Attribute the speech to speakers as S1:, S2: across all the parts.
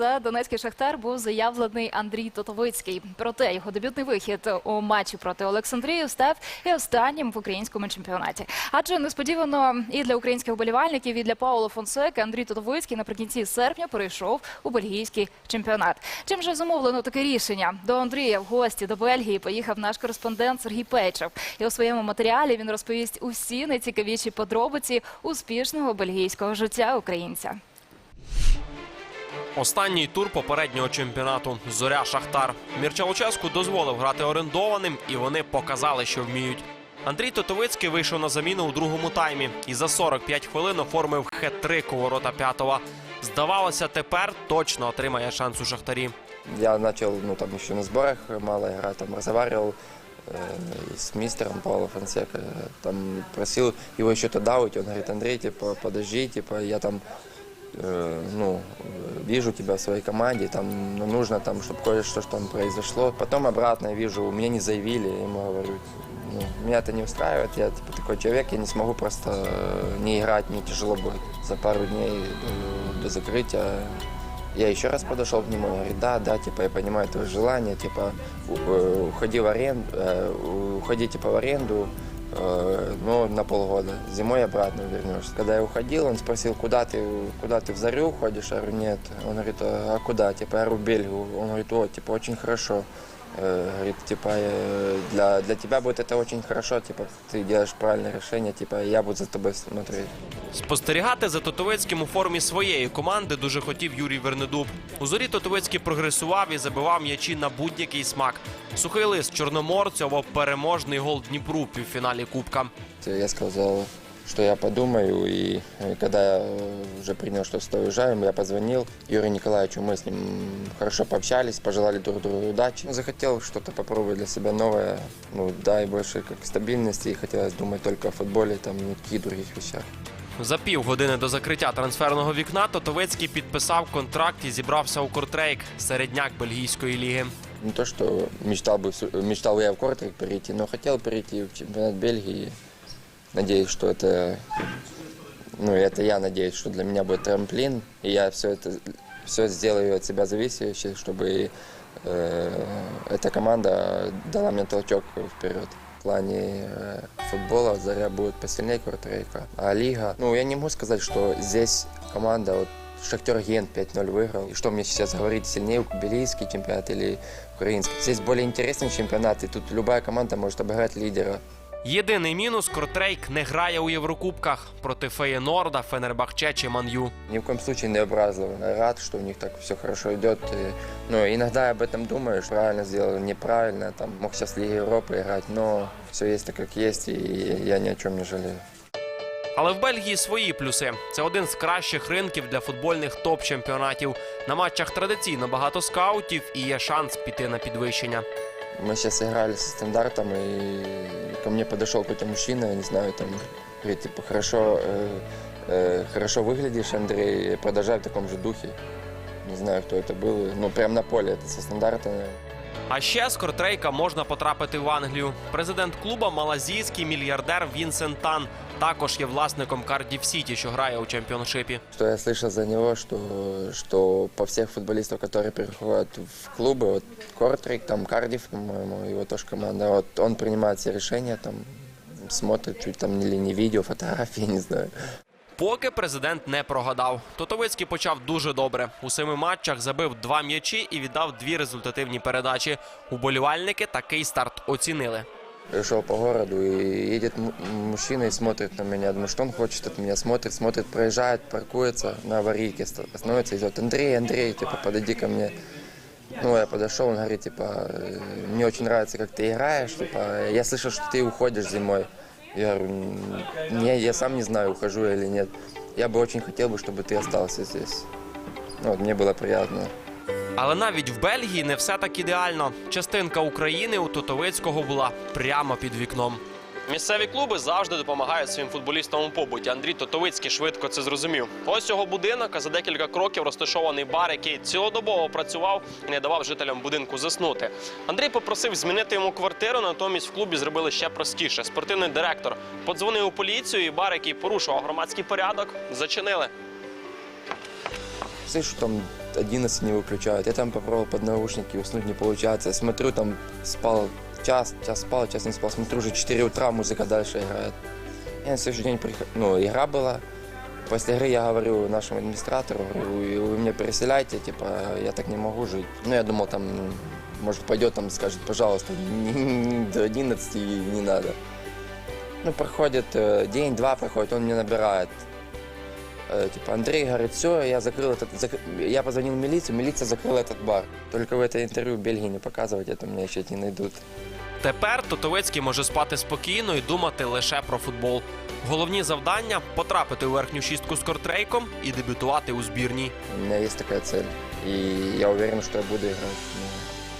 S1: за Донецький Шахтар був заявлений Андрій Тотовицький. Проте його дебютний вихід у матчі проти Олександрії став і останнім в українському чемпіонаті. Адже несподівано і для українських вболівальників, і для Пауло Фонсека Андрій Тотовицький наприкінці серпня перейшов у бельгійський чемпіонат. Чим же зумовлено таке рішення? До Андрія в гості до Бельгії поїхав наш кореспондент Сергій Пейчев. І у своєму матеріалі він розповість усі найцікавіші подробиці успішного бельгійського життя українця.
S2: Останній тур попереднього чемпіонату Зоря Шахтар. Мірча Луческу дозволив грати орендованим, і вони показали, що вміють. Андрій Тотовицький вийшов на заміну у другому таймі і за 45 хвилин оформив хет-трик у ворота п'ятого. Здавалося, тепер точно отримає шанс у Шахтарі.
S3: Я начал, ну, там еще на сборах мало играть, там разговаривал э, с мистером Павло Фонсека, э, там просил его еще тогда уйти, он говорит, Андрей, типа, подожди, типа, я там, э, ну, э, вижу тебя в своей команде, там, ну, нужно там, чтобы кое-что что там произошло. Потом обратно я вижу, меня не заявили, я ему говорю, ну, меня это не устраивает, я, типа, такой человек, я не смогу просто э, не играть, мне тяжело будет. За пару дней до, до закрытия я еще раз подошел к нему, он говорит, да, да, типа, я понимаю твое желание, типа, у- э, уходи в аренду, э, уходи, типа, в аренду, э, ну, на полгода, зимой обратно вернешься. Когда я уходил, он спросил, куда ты, куда ты в Зарю уходишь? Я говорю, нет. Он говорит, а куда? Типа, я говорю, Бельгию. Он говорит, вот, типа, очень хорошо. Э, Говорит, типа, э, для, для тебя будет это очень хорошо, типа, ты делаешь правильное решение, типа, я буду за тобой смотреть.
S2: Спостерігати за Тотовицьким у формі своєї команди дуже хотів Юрій Вернедуб. У зорі Тотовицький прогресував і забивав м'ячі на будь-який смак. Сухий лист чорноморцю або переможний гол Дніпру в півфіналі Кубка.
S3: Я сказал, что я подумаю, и э, когда я э, уже принял, что с тобой уезжаем, я позвонил Юрию Николаевичу, мы с ним хорошо пообщались, пожелали друг другу удачи. Захотел что-то попробовать для себя новое, ну да, и больше как стабильности, и хотелось думать только о футболе, там, никаких других вещах.
S2: За півгодини до закриття трансферного вікна Тотовицький підписав контракт і зібрався у Кортрейк, середняк бельгійської ліги.
S3: Не то, что мечтал бы, всю- мечтал я в Кортрик перейти, но хотел перейти в чемпионат Бельгии. Надеюсь, что это, ну, это я надеюсь, что для меня будет трамплин, и я все это, все сделаю от себя зависящее, чтобы э, эта команда дала мне толчок вперед. В плане э, футбола Заря будет посильнее Кортрейка, а Лига, ну, я не могу сказать, что здесь команда вот Шахтер Ген 5-0 выиграл. И что мне сейчас говорить, сильнее бельгийский чемпионат или украинский? Здесь более интересный чемпионат, и тут любая команда может обыграть лидера.
S2: Єдиний мінус Кортрейк не грає у Єврокубках проти Феєнорда, Фенербахче чи Ман'ю.
S3: Ни в коем случае не образован. Я рад, что у них так все хорошо. И, ну, я об этом думаю, что правильно сделал, неправильно. Там мог в Лиге Европы играть, но все есть так, как есть, и я ни о чем не жалею.
S2: Але в Бельгії свої плюси. Це один з кращих ринків для футбольних топ-чемпіонатів. На матчах традиційно багато скаутів і є шанс піти на підвищення.
S3: Мы сейчас играли со стандартом, и ко мне подошел какой-то мужчина, я не знаю, там, говорит, типа, хорошо, э, э, хорошо выглядишь, Андрей, продолжай в таком же духе. Не знаю, кто это был, ну, прям на поле, это со стандарта, наверное.
S2: А ще з Кортрейка можна потрапити в Англію. Президент клуба малазійський мільярдер Вінсент Тан. Також є власником Кардів Сіті, що грає у чемпіоншипі.
S3: Что я слышал за него, что, что по всех футболистов, которые переходят в клубы, вот Кортрик, там Кардив, по-моему, его тоже команда, вот он принимает все решения, там смотрит чуть там или не видео, фотографии, не знаю.
S2: Поки президент не прогадав. Тотовицький почав дуже добре. У семи матчах забив два м'ячі і віддав дві результативні передачі. Уболівальники такий старт оцінили.
S3: Пришел по городу и едет м- мужчина и смотрит на меня. Думаю, что он хочет от меня. Смотрит, смотрит, проезжает, паркуется на аварийке, ст- остановится, идет. Андрей, Андрей, типа, подойди ко мне. Ну, я подошел, он говорит, типа, «Э, мне очень нравится, как ты играешь, типа, я слышал, что ты уходишь зимой. Я говорю, «М, не, я сам не знаю, ухожу я или нет. Я бы очень хотел бы, чтобы ты остался здесь. Ну, вот, мне было приятно.
S2: Але навіть в Бельгії не все так ідеально. Частинка України у Тотовицького була прямо під вікном. Місцеві клуби завжди допомагають своїм футболістам у побуті. Андрій Тотовицький швидко це зрозумів. Ось його будинок, а за декілька кроків розташований бар, який цілодобово працював і не давав жителям будинку заснути. Андрій попросив змінити йому квартиру, натомість в клубі зробили ще простіше. Спортивний директор подзвонив у поліцію, і бар, який порушував громадський порядок, зачинили.
S3: Слышу, там 11 не выключают. Я там попробовал под наушники, уснуть не получается. Смотрю, там спал час, час спал, час не спал. Смотрю, уже 4 утра, музыка дальше играет. Я на следующий день, приход... ну, игра была. После игры я говорю нашему администратору, говорю, вы меня переселяйте, типа, я так не могу жить. Ну, я думал, там, может, пойдет, там, скажет, пожалуйста, до 11 не надо. Ну, проходит э, день-два проходит, он мне набирает. Э, Типа, Андрей говорит, все, я закрыл этот... зак- Я позвонил в милицию, милиция закрыла этот бар. Только в это интервью в Бельгии не показывать, это меня еще не найдут.
S2: Тепер Тотовицький може спати спокійно і думати лише про футбол. Головні завдання потрапити у верхню шістку з кортрейком і дебютувати у збірній.
S3: У меня есть такая цель. И я уверен, что я буду играть.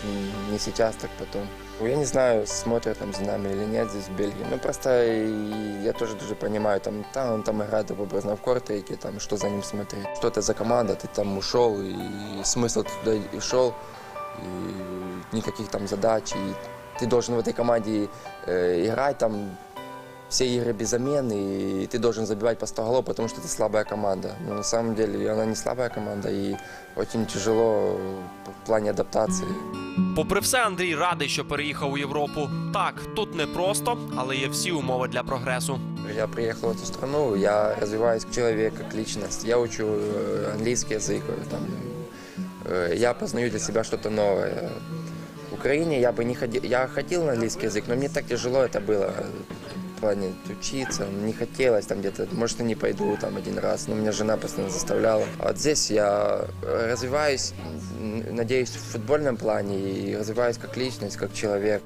S3: Ну, н- Не сейчас, так потом. Ну, Я не знаю, смотрят там за нами или нет здесь в Бельгии. Ну, просто и я тоже даже понимаю, там, там он там играет образно в кортейке, там, что за ним смотреть. Что это за команда, ты там ушел, и смысл ты туда и шел, и никаких там задач, и ты должен в этой команде э, играть там все игры без замен, и ты должен забивать по 100 голов, потому что это слабая команда. Но на самом деле она не слабая команда, и очень тяжело в плане адаптации.
S2: Попри все, Андрій радий, що переїхав у Європу. Так, тут не просто, але є всі умови для прогресу.
S3: Я приехал в эту страну, я развиваюсь как человек, как личность. Я учу э, английский язык, э, там, э, я познаю для себя что-то новое. В Украине я бы не ходил, я ходил на английский язык, но мне так тяжело это было э, в плане учиться, не хотелось там где-то, может и не пойду там один раз, но меня жена постоянно заставляла. А вот здесь я э, развиваюсь, надеюсь, в футбольном плане и развиваюсь как личность, как человек.